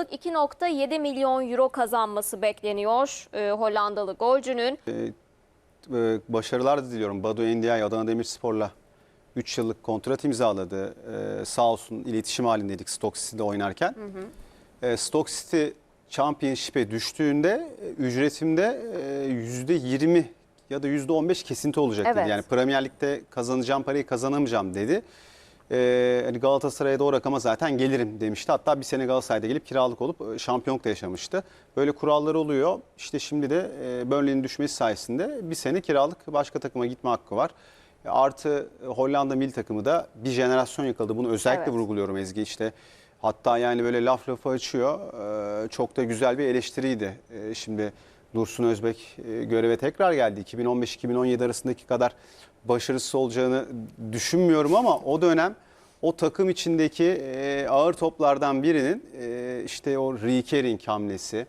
yıllık 2.7 milyon euro kazanması bekleniyor e, Hollandalı golcünün. Ee, başarılar da diliyorum. Badu Endiay Adana Demirspor'la 3 yıllık kontrat imzaladı. Ee, sağ olsun iletişim halindeydik Stoke City'de oynarken. Ee, Stoke City Championship'e düştüğünde e, ücretimde e, %20 ya da %15 kesinti olacak Evet. dedi. Yani Premier Lig'de kazanacağım parayı kazanamayacağım dedi. Ee, hani Galatasaray'a da o rakama zaten gelirim demişti. Hatta bir sene Galatasaray'da gelip kiralık olup e, şampiyonluk da yaşamıştı. Böyle kuralları oluyor. İşte şimdi de e, düşmesi sayesinde bir sene kiralık başka takıma gitme hakkı var. E, Artı e, Hollanda milli takımı da bir jenerasyon yakaladı. Bunu özellikle Evet. vurguluyorum Ezgi işte. Hatta yani böyle laf lafı açıyor. Çok da güzel bir eleştiriydi. Şimdi Dursun Özbek e, göreve tekrar geldi. 2015-2017 arasındaki kadar başarısız olacağını düşünmüyorum ama o dönem o takım içindeki e, ağır toplardan birinin e, işte o Riekering hamlesi,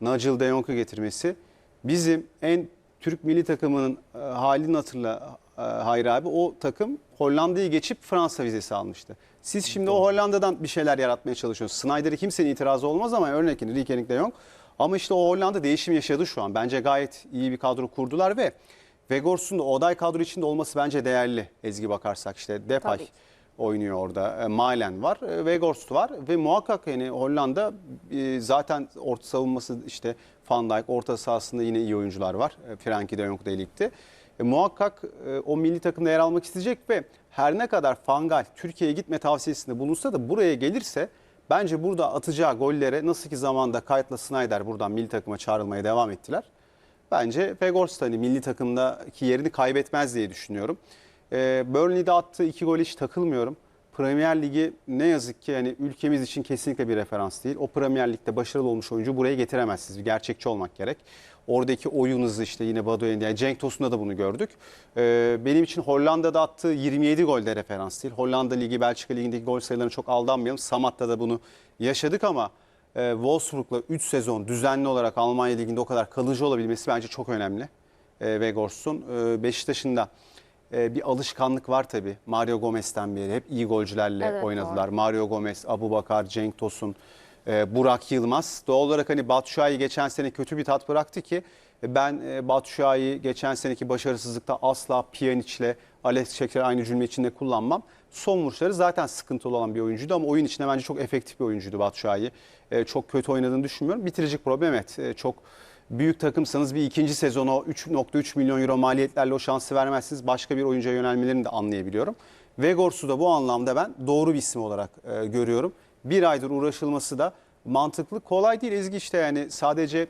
Nigel de Jong'u getirmesi bizim en Türk milli takımının e, halini hatırla e, Hayri abi. O takım Hollanda'yı geçip Fransa vizesi almıştı. Siz şimdi o Hollanda'dan bir şeyler yaratmaya çalışıyorsunuz. Snyder'e kimsenin itirazı olmaz ama örnek Riekering de Jong. Ama işte o Hollanda değişim yaşadı şu an. Bence gayet iyi bir kadro kurdular ve Vegors'un da o aday kadro içinde olması bence değerli. Ezgi bakarsak işte Depay Tabii. Oynuyor orada. E, Malen var, e, Weghorst var ve muhakkak yani Hollanda e, zaten orta savunması işte Van Dijk, orta sahasında yine iyi oyuncular var. Frenkie de Jong da. E, muhakkak e, o milli takımda yer almak isteyecek ve her ne kadar Fangal Türkiye'ye gitme tavsiyesinde bulunsa da buraya gelirse bence burada atacağı gollere nasıl ki zamanda Kayt'la Snyder buradan milli takıma çağrılmaya devam ettiler. Bence Weghorst hani milli takımdaki yerini kaybetmez diye düşünüyorum. Ee, Burnley'de attığı iki gol hiç takılmıyorum. Premier Ligi ne yazık ki yani ülkemiz için kesinlikle bir referans değil. O Premier Lig'de başarılı olmuş oyuncu buraya getiremezsiniz. Gerçekçi olmak gerek. Oradaki oyun işte yine Badu Endiaye, yani Cenk Tosun'da da bunu gördük. Ee, benim için Hollanda'da attığı 27 golde referans değil. Hollanda Ligi, Belçika Ligi'ndeki gol sayılarına çok aldanmayalım. Samat'ta da bunu yaşadık ama e, Wolfsburg'la 3 sezon düzenli olarak Almanya Ligi'nde o kadar kalıcı olabilmesi bence çok önemli. E, Weghorst'un. E, Beşiktaş'ın da e, bir alışkanlık var tabii. Mario Gomez'ten beri hep iyi golcülerle Evet, oynadılar. Mario Gomez, Abu Bakar, Cenk Tosun, e, Burak Yılmaz. Doğal olarak hani Batshuayi geçen sene kötü bir tat bıraktı ki e, ben e, geçen seneki başarısızlıkta asla Pjanic'le Alex Şeker aynı cümle içinde kullanmam. Son vuruşları zaten sıkıntılı olan bir oyuncuydu ama oyun içinde bence çok efektif bir oyuncuydu Batshuayi. E, çok kötü oynadığını düşünmüyorum. Bitirici problem evet. E, çok büyük takımsanız bir ikinci sezonu 3.3 milyon euro maliyetlerle o şansı vermezsiniz. Başka bir oyuncuya yönelmelerini de anlayabiliyorum. Vegors'u da bu anlamda ben doğru bir isim olarak e, görüyorum. Bir aydır uğraşılması da mantıklı. Kolay değil Ezgi işte yani sadece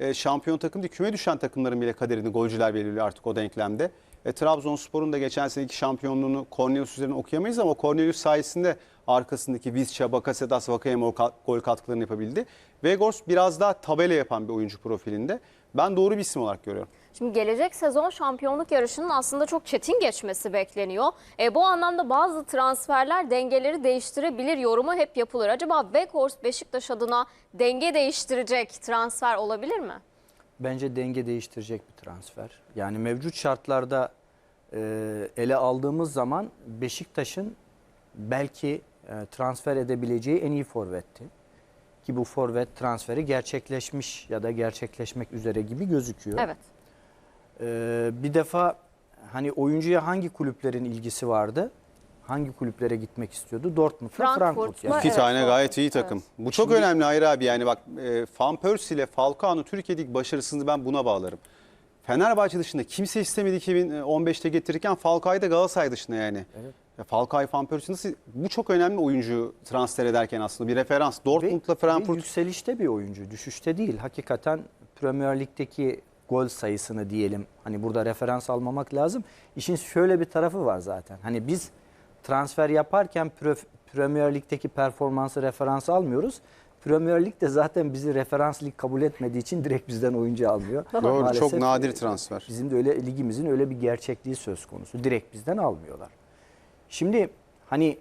e, şampiyon takım değil küme düşen takımların bile kaderini golcüler belirliyor artık o denklemde. E, Trabzonspor'un da geçen seneki şampiyonluğunu Cornelius üzerine okuyamayız ama Cornelius sayesinde arkasındaki Vizca, Bakasetas, ka- gol katkılarını yapabildi. Vegors biraz daha tabela yapan bir oyuncu profilinde. Ben doğru bir isim olarak görüyorum. Şimdi gelecek sezon şampiyonluk yarışının aslında çok çetin geçmesi bekleniyor. E, bu anlamda bazı transferler dengeleri değiştirebilir yorumu hep yapılır. Acaba Weghorst Beşiktaş adına denge değiştirecek transfer olabilir mi? Bence denge değiştirecek bir transfer. Yani mevcut şartlarda e, ele aldığımız zaman Beşiktaş'ın belki e, transfer edebileceği en iyi forvetti. Ki bu forvet transferi gerçekleşmiş ya da gerçekleşmek üzere gibi gözüküyor. Evet. E, bir defa hani oyuncuya hangi kulüplerin ilgisi vardı? Hangi kulüplere gitmek istiyordu? Dortmund'la Frankfurt Frankfurt. Yani. İki Evet, tane doğru. gayet iyi takım. Evet. Bu çok Şimdi- önemli Hayri abi. Yani bak e, Van Persie ile Falcao'nun Türkiye'deki başarısını ben buna bağlarım. Fenerbahçe dışında kimse istemedi 2015'te getirirken Falcao'yu da Galatasaray dışında yani. Evet. Ya Falcao, Van Persie nasıl? Bu çok önemli oyuncu transfer ederken aslında bir referans. Dortmund'la Frankfurt ve yükselişte bir oyuncu, düşüşte değil. Hakikaten Premier Lig'deki gol sayısını diyelim. Hani burada referans almamak lazım. İşin şöyle bir tarafı var zaten. Hani biz transfer yaparken Pre- Premier Lig'deki performansı referans almıyoruz. Premier Lig de zaten bizi referans lig kabul etmediği için direkt bizden oyuncu almıyor. Doğru, Maalesef, çok nadir e, transfer. Bizim de öyle ligimizin öyle bir gerçekliği söz konusu. Direkt bizden almıyorlar. Şimdi hani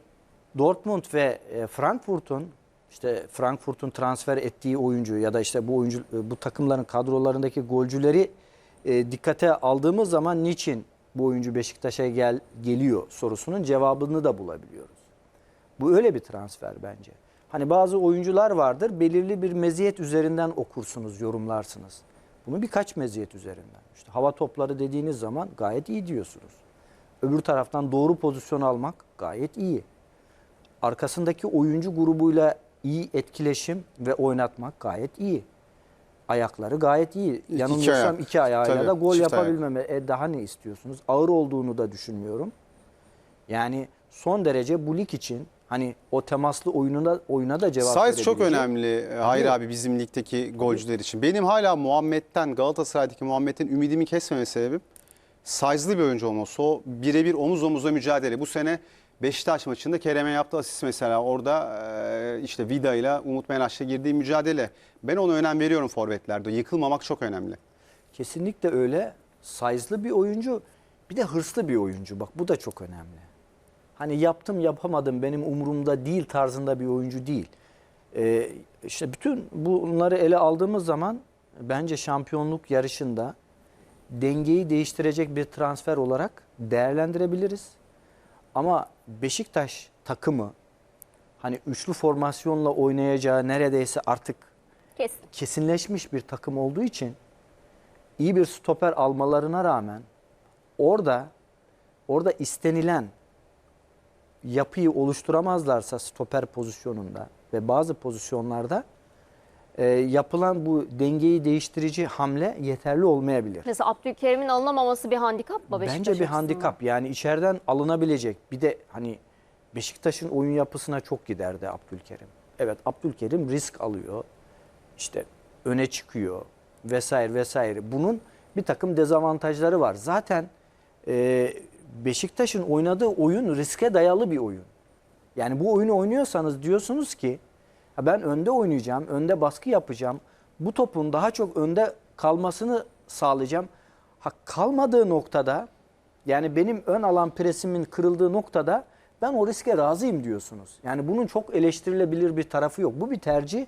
Dortmund ve e, Frankfurt'un işte Frankfurt'un transfer ettiği oyuncu ya da işte bu oyuncu e, bu takımların kadrolarındaki golcüleri e, dikkate aldığımız zaman niçin bu oyuncu Beşiktaş'a gel geliyor sorusunun cevabını da bulabiliyoruz. Bu öyle bir transfer bence. Hani bazı oyuncular vardır belirli bir meziyet üzerinden okursunuz, yorumlarsınız. Bunu birkaç meziyet üzerinden. İşte hava topları dediğiniz zaman gayet iyi diyorsunuz. Öbür taraftan doğru pozisyon almak gayet iyi. Arkasındaki oyuncu grubuyla iyi etkileşim ve oynatmak gayet iyi. Ayakları gayet iyi. Yanılmıyorsam ayak. iki ayağıyla Tabii, da gol çift ayak. yapabilmeme. E daha ne istiyorsunuz? Ağır olduğunu da düşünmüyorum. Yani son derece bu lig için hani o temaslı oyununa oyuna da cevap Size çok önemli e, Hayır abi bizim ligdeki golcüler için. Benim hala Muhammed'den Galatasaray'daki Muhammed'in ümidimi kesmeme sebebim size'lı bir oyuncu olması. O birebir omuz omuza mücadele. Bu sene Beşiktaş maçında Kerem'e yaptığı asist mesela orada işte Vida ile Umut Meraş'la girdiği mücadele. Ben ona önem veriyorum forvetlerde. Yıkılmamak çok önemli. Kesinlikle öyle. Size'lı bir oyuncu. Bir de hırslı bir oyuncu. Bak bu da çok önemli. Hani yaptım yapamadım benim umurumda değil tarzında bir oyuncu değil. Ee, işte bütün bunları ele aldığımız zaman bence şampiyonluk yarışında dengeyi değiştirecek bir transfer olarak değerlendirebiliriz. Ama Beşiktaş takımı hani üçlü formasyonla oynayacağı neredeyse artık Kesin. kesinleşmiş bir takım olduğu için iyi bir stoper almalarına rağmen orada orada istenilen yapıyı oluşturamazlarsa stoper pozisyonunda ve bazı pozisyonlarda e, yapılan bu dengeyi değiştirici hamle yeterli olmayabilir. Mesela Abdülkerim'in alınamaması bir handikap mı Beşiktaş Bence bir açısından? handikap yani içeriden alınabilecek. Bir de hani Beşiktaş'ın oyun yapısına çok giderdi Abdülkerim. Evet Abdülkerim risk alıyor. İşte öne çıkıyor vesaire vesaire. Bunun bir takım dezavantajları var. Zaten e, Beşiktaş'ın oynadığı oyun riske dayalı bir oyun. Yani bu oyunu oynuyorsanız diyorsunuz ki "Ha ben önde oynayacağım, önde baskı yapacağım. Bu topun daha çok önde kalmasını sağlayacağım. Ha kalmadığı noktada yani benim ön alan presimin kırıldığı noktada ben o riske razıyım diyorsunuz. Yani bunun çok eleştirilebilir bir tarafı yok. Bu bir tercih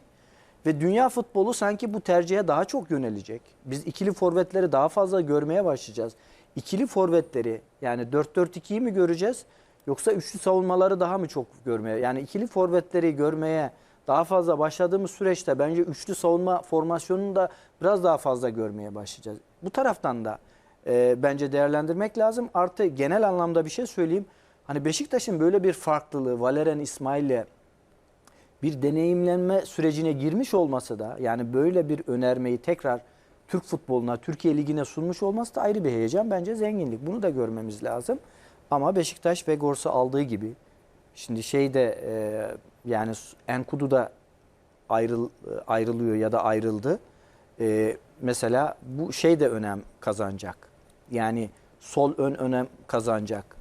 ve dünya futbolu sanki bu tercihe daha çok yönelecek. Biz ikili forvetleri daha fazla görmeye başlayacağız. İkili forvetleri yani 4-4-2'yi mi göreceğiz yoksa üçlü savunmaları daha mı çok görmeye? Yani ikili forvetleri görmeye daha fazla başladığımız süreçte bence üçlü savunma formasyonunu da biraz daha fazla görmeye başlayacağız. Bu taraftan da e, bence değerlendirmek lazım. Artı genel anlamda bir şey söyleyeyim. Hani Beşiktaş'ın böyle bir farklılığı Valerian İsmail'le bir deneyimlenme sürecine girmiş olması da yani böyle bir önermeyi tekrar Türk futboluna, Türkiye Ligi'ne sunmuş olması da ayrı bir heyecan. Bence zenginlik. Bunu da görmemiz lazım. Ama Beşiktaş ve Gors'u aldığı gibi şimdi şey de e, yani Enkudu da ayrıl, ayrılıyor ya da ayrıldı. E, mesela bu şey de önem kazanacak. Yani sol ön önem kazanacak.